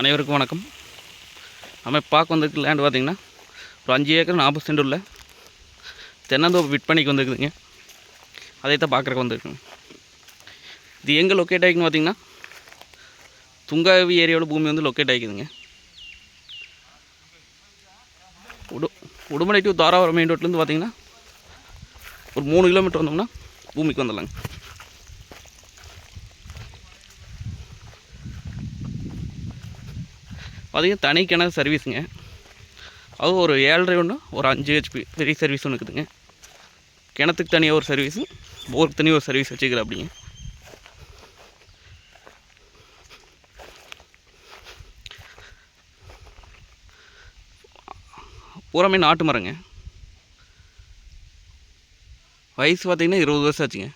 அனைவருக்கும் வணக்கம். நம்ம பார்க்க வந்திருக்கு லேண்ட் பார்த்திங்கன்னா ஒரு அஞ்சு ஏக்கர் நாற்பது சென்ட் உள்ள தென்னந்தோப்பு விற்பனைக்கு வந்திருக்குதுங்க. அதை தான் பார்க்குறக்கு வந்திருக்குங்க இது எங்கே லொக்கேட் ஆகிக்குன்னு பார்த்திங்கன்னா துங்காவி ஏரியாவோட பூமி வந்து லொக்கேட் ஆகிக்குதுங்க. உடு உடுமலை டு தாராபுரம் மெயின் ரோட்லேருந்து பார்த்திங்கன்னா ஒரு மூணு கிலோமீட்டர் வந்தோம்னா பூமிக்கு வந்துடலாங்க. பார்த்திங்கன்னா தனி கிணறு சர்வீஸுங்க அது ஒரு ஏழரை ஒன்று ஒரு அஞ்சு ஹெச்பி பெரிய சர்வீஸ் ஒன்று இருக்குதுங்க. கிணத்துக்கு தனியாக ஒரு சர்வீஸு போருக்கு தனியாக ஒரு சர்வீஸ் வச்சுக்கிற அப்படிங்க பூராமே நாட்டு மரங்க. வயசு பார்த்தீங்கன்னா இருபது வருஷம் ஆச்சுங்க.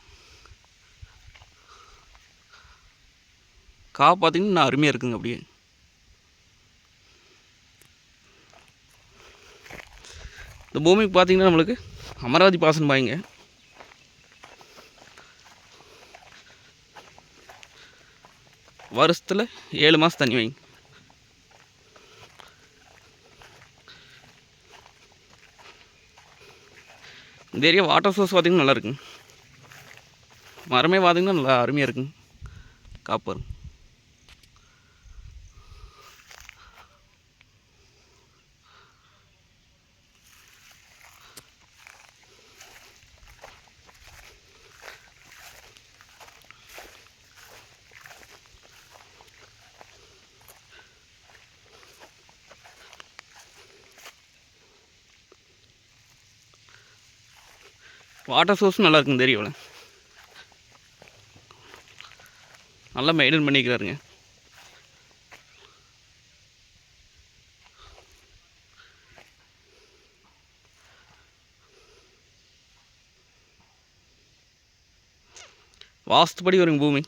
கா பார்த்தீங்கன்னா நான் அருமையாக இருக்குங்க அப்படியே. இந்த பூமிக்கு பார்த்தீங்கன்னா நம்மளுக்கு அமராவதி பாசனம் பாய்ங்க. வருஷத்தில் ஏழு மாதம் தண்ணி வைங்க. இந்த ஏரியா வாட்டர் சோர்ஸ் பார்த்திங்கன்னா நல்லா இருக்குங்க. மரமே பார்த்திங்கன்னா நல்லா அருமையாக இருக்குங்க. காப்பாருங்க. வாட்டர் சோர்ஸும் நல்லா இருக்குங்க தெரியல நல்லா மெயின்டைன் பண்ணிக்கிறாருங்க. வாஸ்துபடி வருங்க பூமி.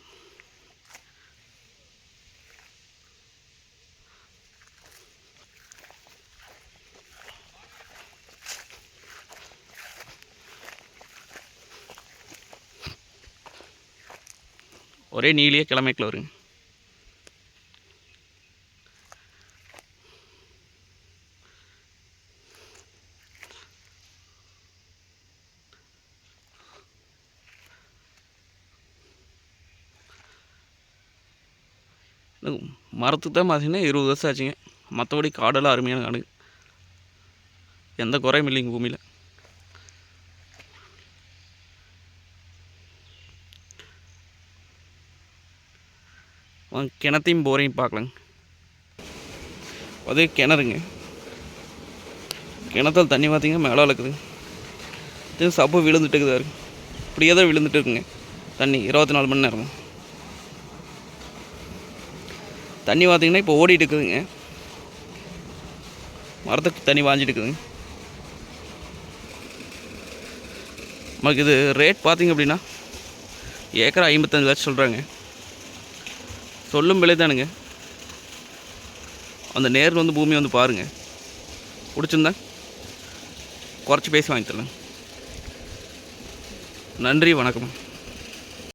ஒரே நீலியே கிழமைக்குள்ள வருங்க. மரத்துக்கு தான் பார்த்தீங்கன்னா இருபது வருஷம் ஆச்சுங்க. மற்றபடி காடெல்லாம் அருமையான காடு எந்த குறையும் இல்லைங்க பூமியில். வாங்க கிணத்தையும் போரையும் பார்க்கலாங்க. அதே கிணறுங்க. கிணத்துல தண்ணி பார்த்தீங்கன்னா மேலே இருக்குது இது சப்பு விழுந்துட்டு இருக்குது இப்படியே தான் விழுந்துட்டு இருக்குங்க தண்ணி இருபத்தி நாலு மணி நேரம் தண்ணி பார்த்தீங்கன்னா இப்போ ஓடிட்டு இருக்குதுங்க மரத்துக்கு தண்ணி வாஞ்சிட்டு இருக்குதுங்க நமக்கு இது ரேட் பார்த்தீங்க அப்படின்னா ஏக்கர் ஐம்பத்தஞ்சு லட்சம் சொல்கிறாங்க சொல்லும் விலை தானுங்க. அந்த நேரில் வந்து பூமியை வந்து பாருங்கள் பிடிச்சிருந்தா குறைச்சி பேசி வாங்கி தரலாம் நன்றி வணக்கம்.